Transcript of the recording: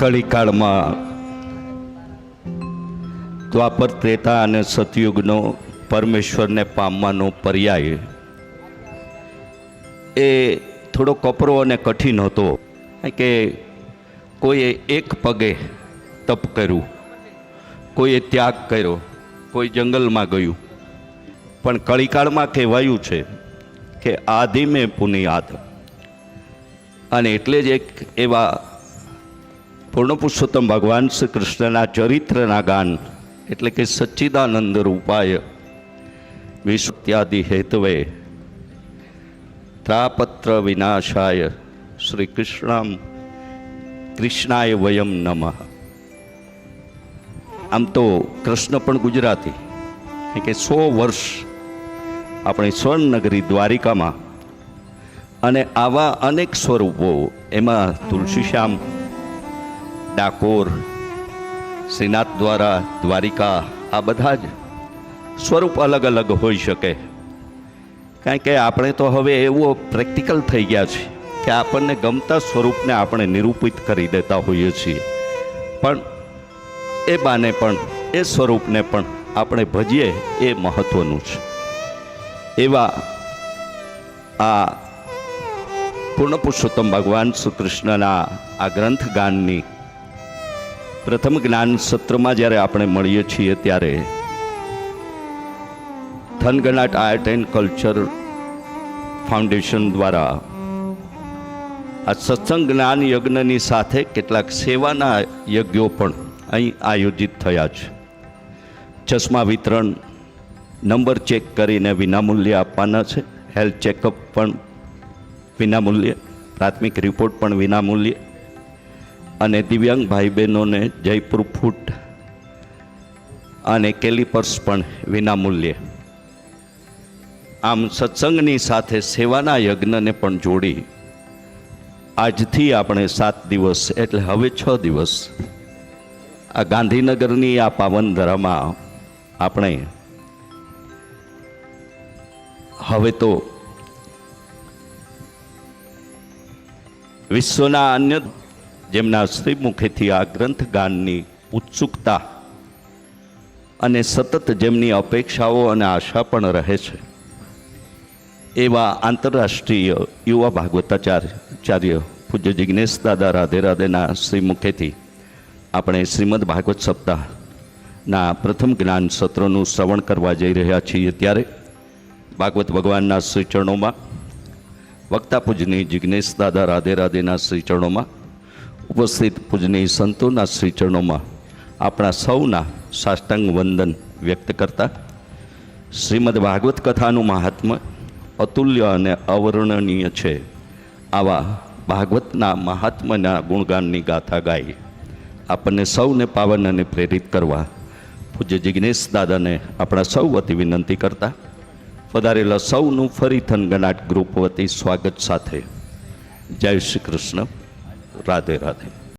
કળીકાળમાં દ્વાપર ત્રેતા અને સતયુગનો પરમેશ્વરને પામવાનો પર્યાય એ થોડો કપરો અને કઠિન હતો. કે કોઈએ એક પગે તપ કર્યું, કોઈએ ત્યાગ કર્યો, કોઈ જંગલમાં ગયું. પણ કળીકાળમાં કહેવાયું છે કે આદિ મેં પુનિયાદ અને એટલે જ એક એવા પૂર્ણ પુરુષોત્તમ ભગવાન શ્રી કૃષ્ણના ચરિત્રના ગાન એટલે કે સચ્ચિદાનંદ રૂપાય વિશ્વત્યાદિ હેતવે ત્રાપત્ર વિનાશાય શ્રી કૃષ્ણામ કૃષ્ણાય વયમ નમઃ. આમ તો કૃષ્ણ પણ ગુજરાતી. કે સો વર્ષ આપણી સ્વર્ણનગરી દ્વારિકામાં અને આવા અનેક સ્વરૂપો એમાં તુલસીશ્યામ ડાકોર, શ્રીનાથ દ્વારા દ્વારિકા, આ બધા જ સ્વરૂપ અલગ અલગ હોઈ શકે. કારણ કે આપણે તો હવે એવું પ્રેક્ટિકલ થઈ ગયા છે કે આપણને ગમતા સ્વરૂપને આપણે નિરૂપિત કરી દેતા હોઈએ છીએ. પણ એ બાને પણ, એ સ્વરૂપને પણ આપણે ભજીએ એ મહત્વનું છે. એવા આ પૂર્ણ પુરુષોત્તમ ભગવાન શ્રી કૃષ્ણના આ ગ્રંથ ગાનની પ્રથમ જ્ઞાન સત્રમાં જ્યારે આપણે મળીએ છીએ ત્યારે Thanganat art and culture foundation દ્વારા આ સત્સંગ જ્ઞાન યજ્ઞની સાથે કેટલાક સેવાના યજ્ઞો પણ અહીં આયોજિત થયા છે. ચશ્મા વિતરણ, નંબર ચેક કરીને વિનામૂલ્યે આપવાના છે. હેલ્થ ચેકઅપ પણ વિનામૂલ્યે, પ્રાથમિક રિપોર્ટ પણ વિનામૂલ્યે. અને દિવ્યાંગ ભાઈ બહેનોને જયપુર ફૂટ અને કેલિપર્સ પણ વિનામૂલ્યે. આમ સત્સંગની સાથે સેવાના યજ્ઞને પણ જોડી આજથી આપણે સાત દિવસ, એટલે હવે છ દિવસ, આ ગાંધીનગરની આ પાવન ધરામાં આપણે હવે તો વિશ્વના અન્ય જેમના શ્રીમુખેથી આ ગ્રંથ ગાનની ઉત્સુકતા અને સતત જેમની અપેક્ષાઓ અને આશા પણ રહે છે. એવા આંતરરાષ્ટ્રીય યુવા ભાગવતાચાર્ય પૂજ્ય જિજ્ઞેશ દાદા રાધે રાધેના શ્રીમુખેથી આપણે શ્રીમદ ભાગવત સપ્તાહના પ્રથમ જ્ઞાન સત્રનું શ્રવણ કરવા જઈ રહ્યા છીએ ત્યારે ભાગવત ભગવાનના શ્રીચરણોમાં, વક્તા પૂજની જિજ્ઞેશ દાદા રાધે રાધેના શ્રી ચરણોમાં ઉપસ્થિત પૂજનીય સંતોના શ્રીચરણોમાં આપણા સૌના સાષ્ટાંગ વંદન વ્યક્ત કરતા શ્રીમદ ભાગવત કથાનું મહાત્મ્ય અતુલ્ય અને અવર્ણનીય છે. આવા ભાગવતના મહાત્મ્યના ગુણગાનની ગાથા ગાઈ આપણને સૌને પાવન અને પ્રેરિત કરવા પૂજ્ય જિજ્ઞેશ દાદાને આપણા સૌ વતી વિનંતી કરતા પધારેલા સૌનું ફરી થનગનાટ ગ્રુપ વતી સ્વાગત સાથે. જય શ્રી કૃષ્ણ. રાધે રાધે.